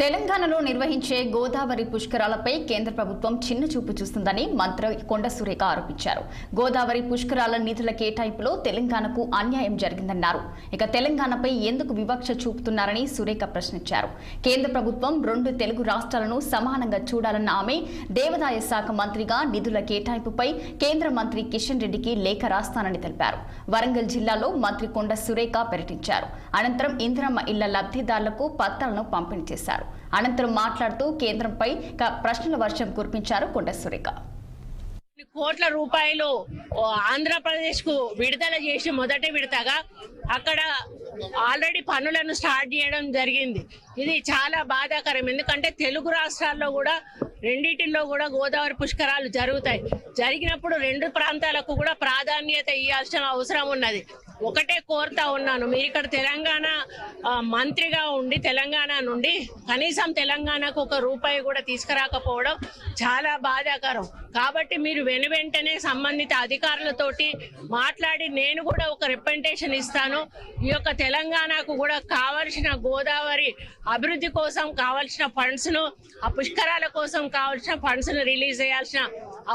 తెలంగాణలో నిర్వహించే గోదావరి పుష్కరాలపై కేంద్ర ప్రభుత్వం చిన్న చూపు చూస్తుందని మంత్రి కొండ సురేఖ ఆరోపించారు. గోదావరి పుష్కరాల నిధుల కేటాయింపులో తెలంగాణకు అన్యాయం జరిగిందన్నారు. ఇక తెలంగాణపై ఎందుకు వివక్ష చూపుతున్నారని సురేఖ ప్రశ్నించారు. కేంద్ర ప్రభుత్వం రెండు తెలుగు రాష్ట్రాలను సమానంగా చూడాలన్న ఆమె దేవాదాయ శాఖ మంత్రిగా నిధుల కేటాయింపుపై కేంద్ర మంత్రి కిషన్ రెడ్డికి లేఖ రాస్తానని తెలిపారు. వరంగల్ జిల్లాలో మంత్రి కొండ సురేఖ పర్యటించారు అనంతరం ఇందిరమ్మ ఇళ్ళ లబ్ధిదారులకు పత్రాలను పంపిణీ చేశారు. అనంతరం మాట్లాడుతూ కేంద్రంపై ప్రశ్నల వర్షం కురిపించారు కొండ సురేఖ. కోట్ల రూపాయలు ఆంధ్రప్రదేశ్కు విడుదల చేసి మొదటి విడతగా అక్కడ ఆల్రెడీ పనులను స్టార్ట్ చేయడం జరిగింది. ఇది చాలా బాధాకరం. ఎందుకంటే తెలుగు రాష్ట్రాల్లో కూడా రెండింటిలో కూడా గోదావరి పుష్కరాలు జరుగుతాయి. జరిగినప్పుడు రెండు ప్రాంతాలకు కూడా ప్రాధాన్యత ఇవ్వాల్సిన అవసరం ఉన్నది. ఒకటే కోరుతా ఉన్నాను. మీరు ఇక్కడ తెలంగాణ మంత్రిగా ఉండి తెలంగాణ నుండి కనీసం తెలంగాణకు ఒక రూపాయి కూడా తీసుకురాకపోవడం చాలా బాధాకరం. కాబట్టి మీరు వెను వెంటనే సంబంధిత అధికారులతోటి మాట్లాడి నేను కూడా ఒక రిప్రజెంటేషన్ ఇస్తాను. ఈ యొక్క తెలంగాణకు కూడా కావలసిన గోదావరి అభివృద్ధి కోసం కావలసిన ఫండ్స్ను ఆ పుష్కరాల కోసం కావలసిన ఫండ్స్ను రిలీజ్ చేయాల్సిన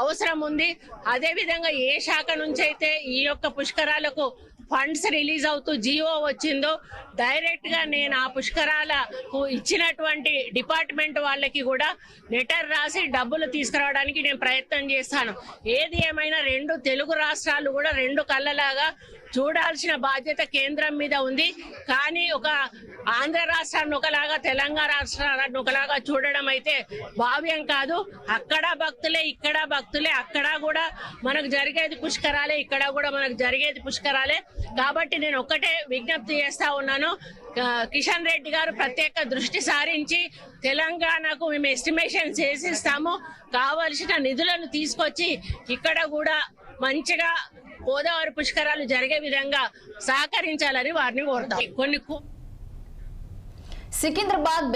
అవసరం ఉంది. అదేవిధంగా ఏ శాఖ నుంచి అయితే ఈ యొక్క పుష్కరాలకు ఫండ్స్ రిలీజ్ అవుతూ జియో వచ్చిందో డైరెక్ట్గా నేను ఆ పుష్కరాలకు ఇచ్చినటువంటి డిపార్ట్మెంట్ వాళ్ళకి కూడా లెటర్ రాసి డబ్బులు తీసుకురావడానికి నేను ప్రయత్నం చేస్తాను. ఏది ఏమైనా రెండు తెలుగు రాష్ట్రాలు కూడా రెండు కళ్ళలాగా చూడాల్సిన బాధ్యత కేంద్రం మీద ఉంది. కానీ ఒక ఆంధ్ర రాష్ట్రాన్ని ఒకలాగా తెలంగాణ రాష్ట్రాన్ని ఒకలాగా చూడడం అయితే భావ్యం కాదు. అక్కడ భక్తులే ఇక్కడ భక్తులే అక్కడ కూడా మనకు జరిగేది పుష్కరాలే ఇక్కడ కూడా మనకు జరిగేది పుష్కరాలే. కాబట్టి నేను ఒక్కటే విజ్ఞప్తి చేస్తా ఉన్నాను. కిషన్ రెడ్డి గారు ప్రత్యేక దృష్టి సారించి తెలంగాణకు మేము ఎస్టిమేషన్ చేసిస్తాము. కావలసిన నిధులను తీసుకొచ్చి ఇక్కడ కూడా మంచిగా గోదావరి పుష్కరాలు జరిగే విధంగా సహకరించాలని వారిని కోరుతాం. కొన్ని సికింద్రాబాద్